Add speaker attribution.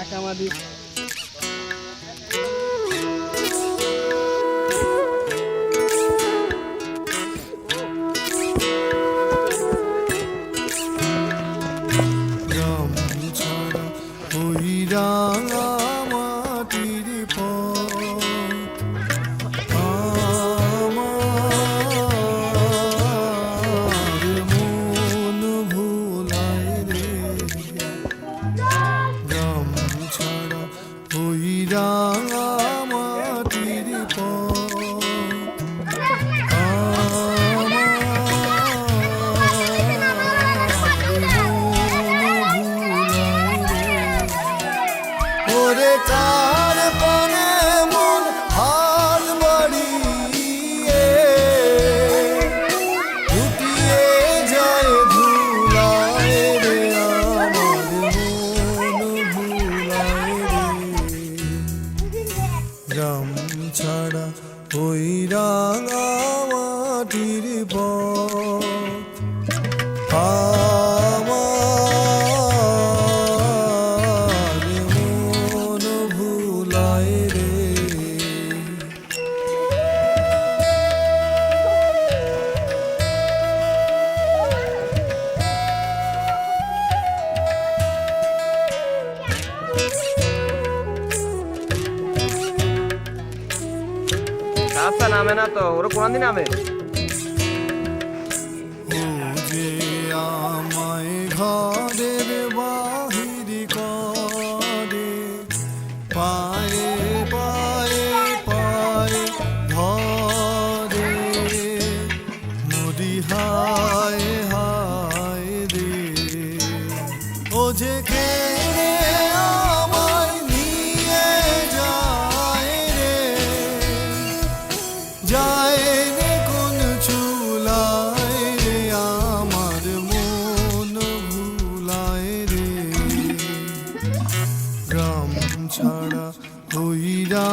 Speaker 1: Acá, Mati. রাঙামাটির পরে
Speaker 2: কা নামে না তো ওরা কোন দিন নামে
Speaker 1: আমায় ঘরে ছাড়া হইরা